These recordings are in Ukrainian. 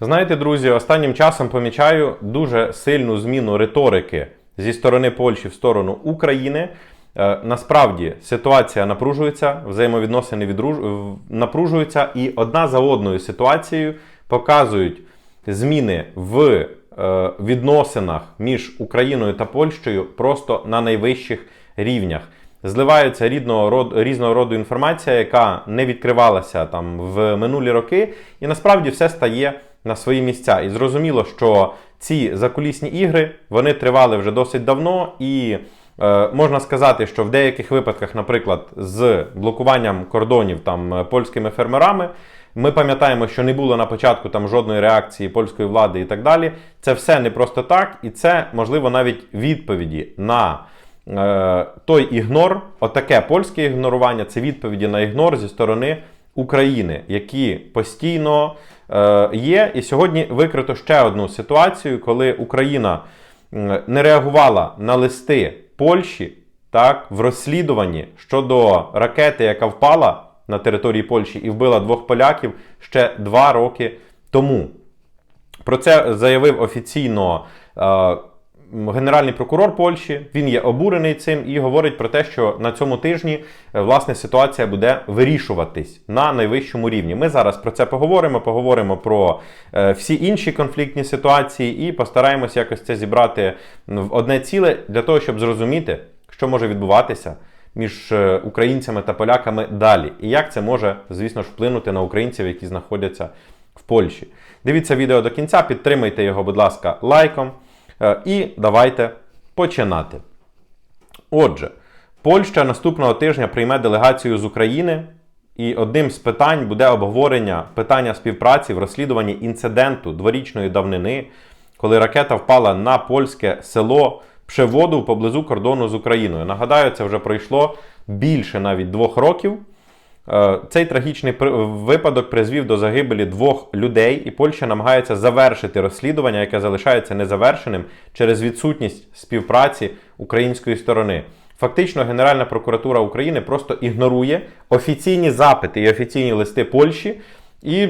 Знаєте, друзі, останнім часом помічаю дуже сильну зміну риторики зі сторони Польщі в сторону України. Е, Насправді ситуація напружується, взаємовідносини відруж- напружуються, і одна за одною ситуацією показують зміни в е, відносинах між Україною та Польщею просто на найвищих рівнях. Зливається рідного роду, різного роду інформація, яка не відкривалася там в минулі роки, і насправді все стає на свої місця. І зрозуміло, що ці закулісні ігри вони тривали вже досить давно, і е, можна сказати, що в деяких випадках, наприклад, з блокуванням кордонів там е, польськими фермерами. Ми пам'ятаємо, що не було на початку там жодної реакції польської влади і так далі. Це все не просто так, і це можливо навіть відповіді на е, той ігнор, отаке польське ігнорування, це відповіді на ігнор зі сторони України, які постійно е, є. І сьогодні викрито ще одну ситуацію, коли Україна не реагувала на листи Польщі так, в розслідуванні щодо ракети, яка впала на території Польщі і вбила двох поляків ще два роки тому. Про це заявив офіційно е, генеральний прокурор Польщі. Він є обурений цим і говорить про те, що на цьому тижні е, власне ситуація буде вирішуватись на найвищому рівні. Ми зараз про це поговоримо. Поговоримо про е, всі інші конфліктні ситуації і постараємося якось це зібрати в одне ціле для того, щоб зрозуміти, що може відбуватися між е, українцями та поляками далі, і як це може, звісно ж, вплинути на українців, які знаходяться в Польщі. Дивіться відео до кінця, підтримайте його, будь ласка, лайком. Е, І давайте починати. Отже, Польща наступного тижня прийме делегацію з України, і одним з питань буде обговорення питання співпраці в розслідуванні інциденту дворічної давнини, коли ракета впала на польське село Пшеводу поблизу кордону з Україною. Нагадаю, це вже пройшло більше навіть двох років. Е, Цей трагічний випадок призвів до загибелі двох людей, і Польща намагається завершити розслідування, яке залишається незавершеним через відсутність співпраці української сторони. Фактично, Генеральна прокуратура України просто ігнорує офіційні запити і офіційні листи Польщі, і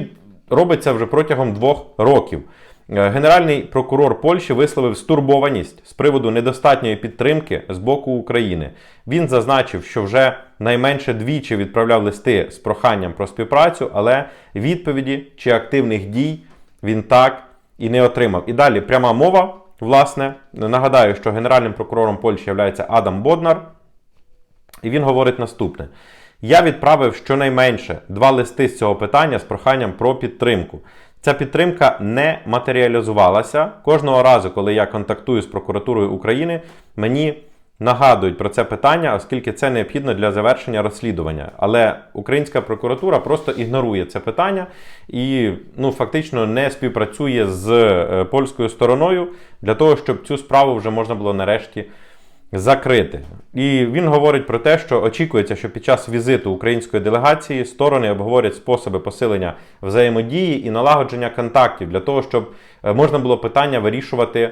робить це вже протягом двох років. Е, Генеральний прокурор Польщі висловив стурбованість з приводу недостатньої підтримки з боку України. Він зазначив, що вже найменше двічі відправляв листи з проханням про співпрацю, але відповіді чи активних дій він так і не отримав. І далі пряма мова. Власне, нагадаю, що генеральним прокурором Польщі є Адам Боднар. І він говорить наступне: я відправив щонайменше два листи з цього питання з проханням про підтримку. Ця підтримка не матеріалізувалася. Кожного разу, коли я контактую з прокуратурою України, мені нагадують про це питання, оскільки це необхідно для завершення розслідування. Але українська прокуратура просто ігнорує це питання і ну, фактично не співпрацює з е, польською стороною для того, щоб цю справу вже можна було нарешті закрити. І він говорить про те, що очікується, що під час візиту української делегації сторони обговорять способи посилення взаємодії і налагодження контактів для того, щоб е, можна було питання вирішувати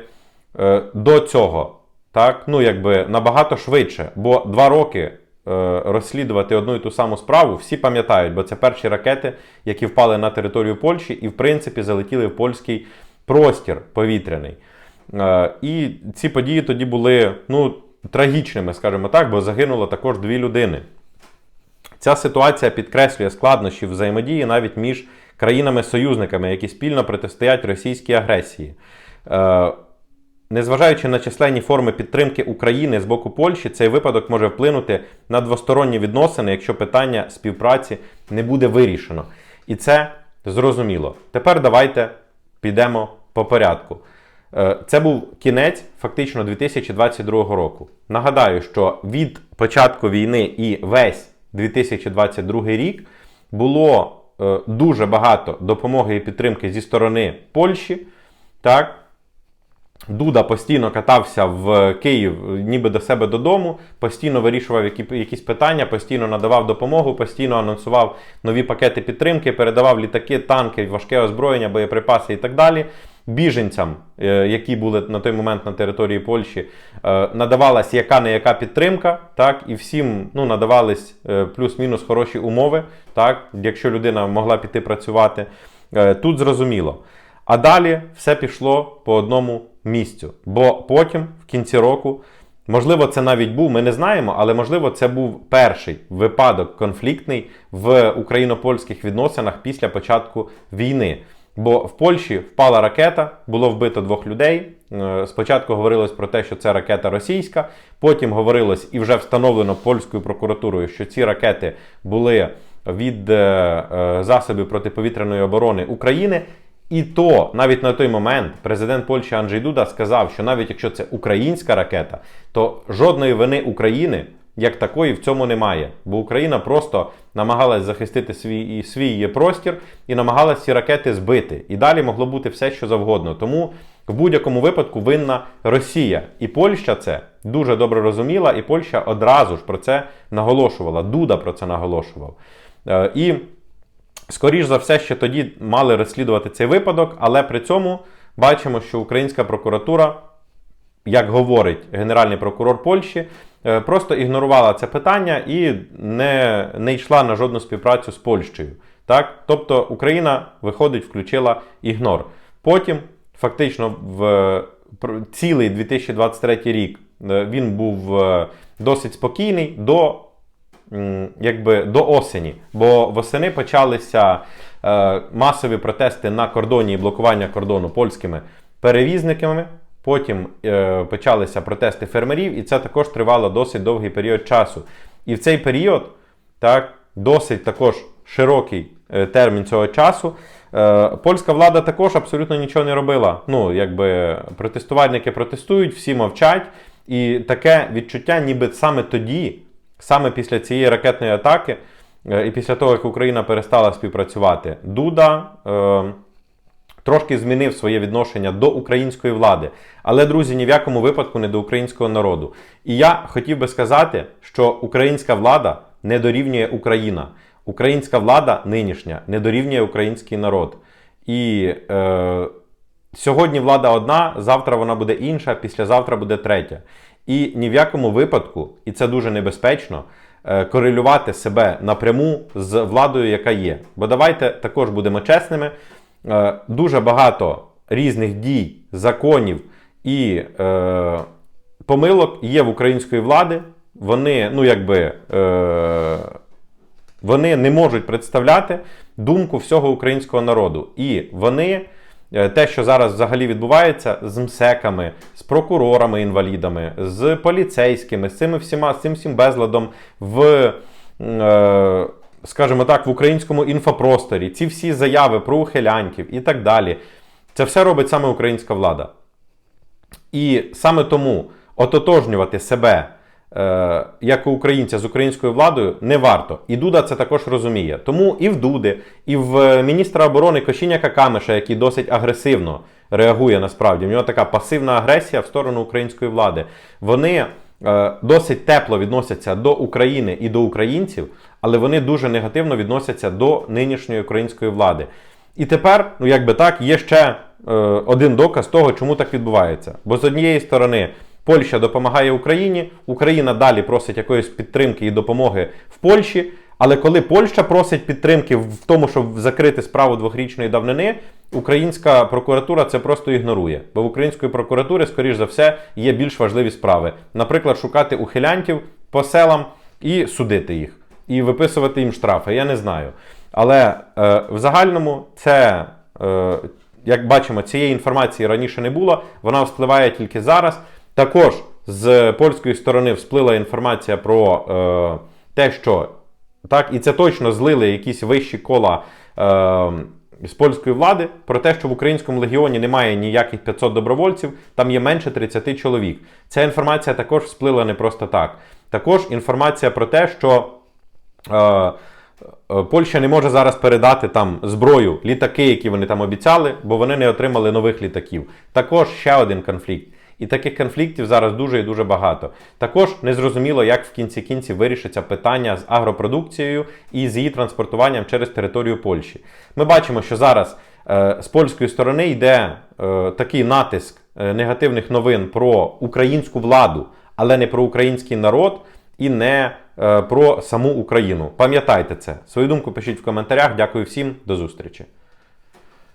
е, до цього. Так, ну якби набагато швидше, бо два роки е, розслідувати одну і ту саму справу всі пам'ятають, бо це перші ракети, які впали на територію Польщі і, в принципі, залетіли в польський простір повітряний. І ці події тоді були ну, трагічними, скажімо так, бо загинуло також дві людини. Ця ситуація підкреслює складнощі взаємодії навіть між країнами-союзниками, які спільно протистоять російській агресії. Е, Незважаючи на численні форми підтримки України з боку Польщі, цей випадок може вплинути на двосторонні відносини, якщо питання співпраці не буде вирішено. І це зрозуміло. Тепер давайте підемо по порядку. Е, Це був кінець фактично 2022 року. Нагадаю, що від початку війни і весь 2022 рік було е, дуже багато допомоги і підтримки зі сторони Польщі. Так, Дуда постійно катався в Київ, ніби до себе додому, постійно вирішував які, якісь питання, постійно надавав допомогу, постійно анонсував нові пакети підтримки, передавав літаки, танки, важке озброєння, боєприпаси і так далі. Біженцям, е, які були на той момент на території Польщі, е, надавалась яка не яка підтримка, так, і всім ну, надавались е, плюс-мінус хороші умови, так, якщо людина могла піти працювати. Тут зрозуміло. А далі все пішло по одному місцю. Бо потім, в кінці року, можливо, це навіть був, ми не знаємо, але можливо, це був перший випадок конфліктний в україно-польських відносинах після початку війни. Бо в Польщі впала ракета, було вбито двох людей. Е, Спочатку говорилось про те, що це ракета російська, потім говорилось і вже встановлено польською прокуратурою, що ці ракети були від е, е, засобів протиповітряної оборони України. І то навіть на той момент президент Польщі Анджей Дуда сказав, що навіть якщо це українська ракета, то жодної вини України як такої в цьому немає. Бо Україна просто намагалась захистити свій, і свій простір і намагалась ці ракети збити. І далі могло бути все, що завгодно. Тому в будь-якому випадку винна Росія. І Польща це дуже добре розуміла, і Польща одразу ж про це наголошувала. Дуда про це наголошував. Е, І Скоріш за все, ще тоді мали розслідувати цей випадок, але при цьому бачимо, що українська прокуратура, як говорить генеральний прокурор Польщі, просто ігнорувала це питання і не, не йшла на жодну співпрацю з Польщею. Так? Тобто Україна, виходить, включила ігнор. Потім, фактично, в цілий 2023 рік е, він був е, досить спокійний до якби до осені, бо восени почалися е, масові протести на кордоні і блокування кордону польськими перевізниками. Потім е, почалися протести фермерів, і це також тривало досить довгий період часу. І в цей період, так, досить також широкий е, термін цього часу, е, польська влада також абсолютно нічого не робила. Ну, якби протестувальники протестують, всі мовчать. І таке відчуття, ніби саме тоді, саме після цієї ракетної атаки, е, і після того, як Україна перестала співпрацювати, Дуда. Е, трошки змінив своє відношення до української влади. Але, друзі, ні в якому випадку не до українського народу. І я хотів би сказати, що українська влада не дорівнює Україна. Українська влада нинішня не дорівнює український народ. І е, сьогодні влада одна, завтра вона буде інша, післязавтра буде третя. І ні в якому випадку, і це дуже небезпечно, е, корелювати себе напряму з владою, яка є. Бо давайте також будемо чесними. Е, Дуже багато різних дій, законів і е, помилок є в української влади. Вони, ну якби. Е, вони не можуть представляти думку всього українського народу. І вони, е, те, що зараз взагалі відбувається з МСЕКами, з прокурорами-інвалідами, з поліцейськими, з цими всіма, з цим всім безладом в, е, скажімо так, в українському інфопросторі, ці всі заяви про ухилянтів і так далі. Це все робить саме українська влада. І саме тому ототожнювати себе е, як українця з українською владою не варто. І Дуда це також розуміє. Тому і в Дуди, і в міністра оборони Кошіняка Камеша, який досить агресивно реагує насправді. В нього така пасивна агресія в сторону української влади. Вони е, досить тепло відносяться до України і до українців, але вони дуже негативно відносяться до нинішньої української влади. І тепер, ну якби так, є ще е, один доказ того, чому так відбувається. Бо з однієї сторони Польща допомагає Україні, Україна далі просить якоїсь підтримки і допомоги в Польщі. Але коли Польща просить підтримки в тому, щоб закрити справу двохрічної давнини, українська прокуратура це просто ігнорує. Бо в української прокуратури, скоріш за все, є більш важливі справи. Наприклад, шукати ухилянтів по селам і судити їх, і виписувати їм штрафи. Я не знаю. Але е, в загальному це, е, як бачимо, цієї інформації раніше не було, вона вспливає тільки зараз. Також з польської сторони всплила інформація про е, те, що так, і це точно злили якісь вищі кола е, з польської влади про те, що в українському легіоні немає ніяких 500 добровольців, там є менше 30 чоловік. Ця інформація також сплила не просто так. Також інформація про те, що. Е, е, Польща не може зараз передати там зброю, літаки, які вони там обіцяли, бо вони не отримали нових літаків. Також ще один конфлікт. І таких конфліктів зараз дуже і дуже багато. Також незрозуміло, як в кінці кінців вирішиться питання з агропродукцією і з її транспортуванням через територію Польщі. Ми бачимо, що зараз е, з польської сторони йде е, такий натиск е, негативних новин про українську владу, але не про український народ і не е, про саму Україну. Пам'ятайте це. Свою думку пишіть в коментарях. Дякую всім, до зустрічі.